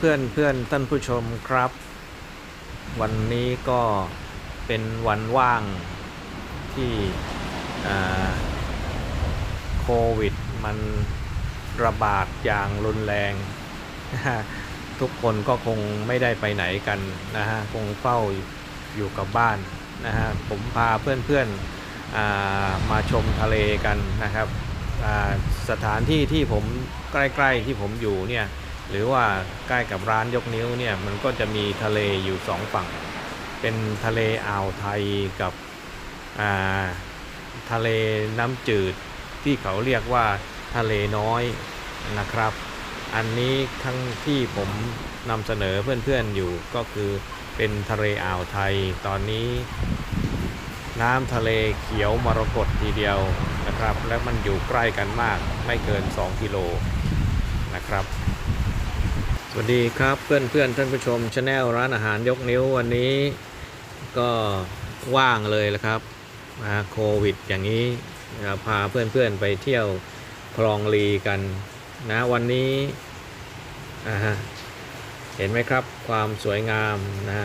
เพื่อนเพื่อนท่านผู้ชมครับ วันนี้ก็เป็นวันว่างที่โควิดมันระบาดอย่างรุนแรง ทุกคนก็คงไม่ได้ไปไหนกันนะฮะ คงเฝ้าอยู่กับบ้านนะฮะ ผมพาเพื่อนๆอ่ามาชมทะเลกันนะครับ สถานที่ที่ผมใกล้ ๆที่ผมอยู่เนี่ย หรือว่าใกล้กับร้านยกนิ้วเนี่ยมันก็จะมีทะเลอยู่สองฝั่ง เป็นทะเลอ่าวไทยกับาทะเลน้ำจืดที่เขาเรียกว่าทะเลน้อยนะครับ อันนี้ทั้งที่ผมนำเสนอเพื่อนๆอยู่ก็คือเป็นทะเลอ่าวไทยตอนนี้ น้ำทะเลเขียวมรกตทีเดียวนะครับ และมันอยู่ใกล้กันมากไม่เกิน 2 กิโลนะครับ สวัสดีครับเพื่อนเพื่อนท่านผู้ชมชาแนลร้านอาหารยกนิ้ววันนี้ก็ว่างเลยละครับมาโควิด อย่างนี้พาเพื่อนเพื่อนไปเที่ยวคลองลีกันนะวันนี้เห็นไหมครับความสวยงามนะ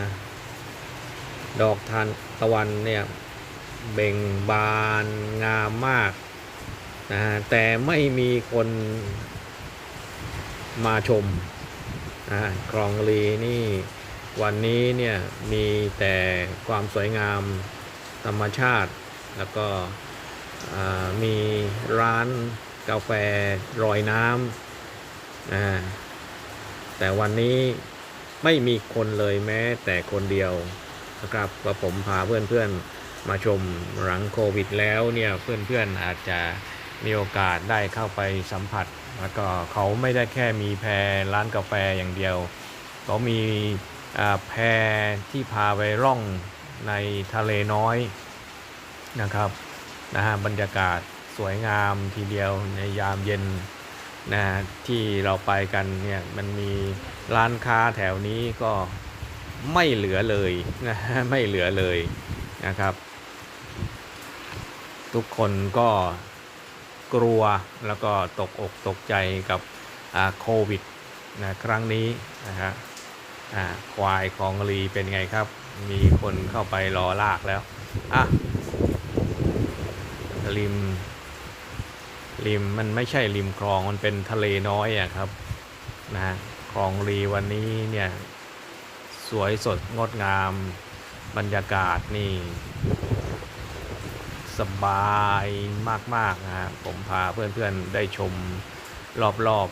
ดอกทานตะวันเนี่ยเบ่งบานงามมากนะแต่ไม่มีคนมาชม คลองลีนี่วันนี้เนี่ยมีแต่ความสวยงามธรรมชาติ แล้วก็มีร้านกาแฟรอยน้ำแต่วันนี้ไม่มีคนเลยแม้แต่คนเดียวนะครับว่าผมพาเพื่อนๆมาชมหลังโควิดแล้วเนี่ยเพื่อนๆอาจจะมีโอกาสได้เข้าไปสัมผัส แล้วก็เขาไม่ได้แค่มีแพรร้านกาแฟอย่างเดียวเขามีแพรที่พาไปร่องในทะเลน้อยนะครับนะฮะบรรยากาศสวยงามทีเดียวในยามเย็นนะฮะที่เราไปกันเนี่ยมันมีร้านค้าแถวนี้ก็ไม่เหลือเลยนะฮะไม่เหลือเลยนะครับ ทุกคนก็ กลัวแล้วก็ตกอกตกใจกับโควิดนะครั้งนี้นะฮะควายของลีเป็นไงครับ มีคนเข้าไปรอลากแล้วอะริมริมมันไม่ใช่ริมคลองมันเป็นทะเลน้อยอะครับนะฮะคลองลีวันนี้เนี่ยสวยสดงดงามบรรยากาศนี่ สบายมากๆนะฮะผมพาเพื่อนๆได้ชมรอบ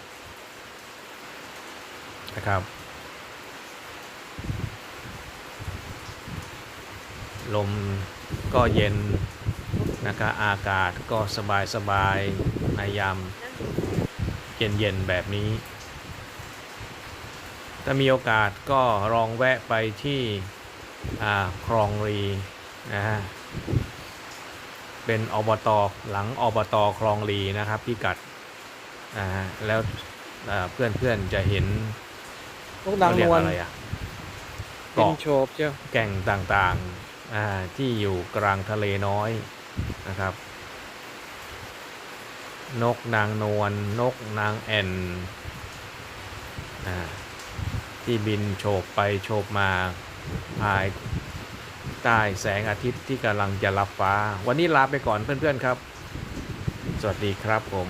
ๆนะครับ ลมก็เย็นนะครับอากาศก็สบายๆในยามเย็นๆแบบนี้ ถ้ามีโอกาสก็ลองแวะไปที่คลองรีนะฮะ เป็นอบตหลังอบตคลองลีนะครับพิกัดอ่าแล้วเพื่อนเพื่อนๆจะเห็นลูกนางเขาเรีนยกวลอะไรอะเป็นเกาะโฉบเจ้าแก่งต่างๆอ่าที่อยู่กลางทะเลน้อยนะครับ นกนางนวลนกนางแอ่นอ่าที่บินโฉบไปโฉบมาภาย ใต้แสงอาทิตย์ที่กำลังจะรับฟ้า วันนี้ลาไปก่อนเพื่อนๆครับ สวัสดีครับผม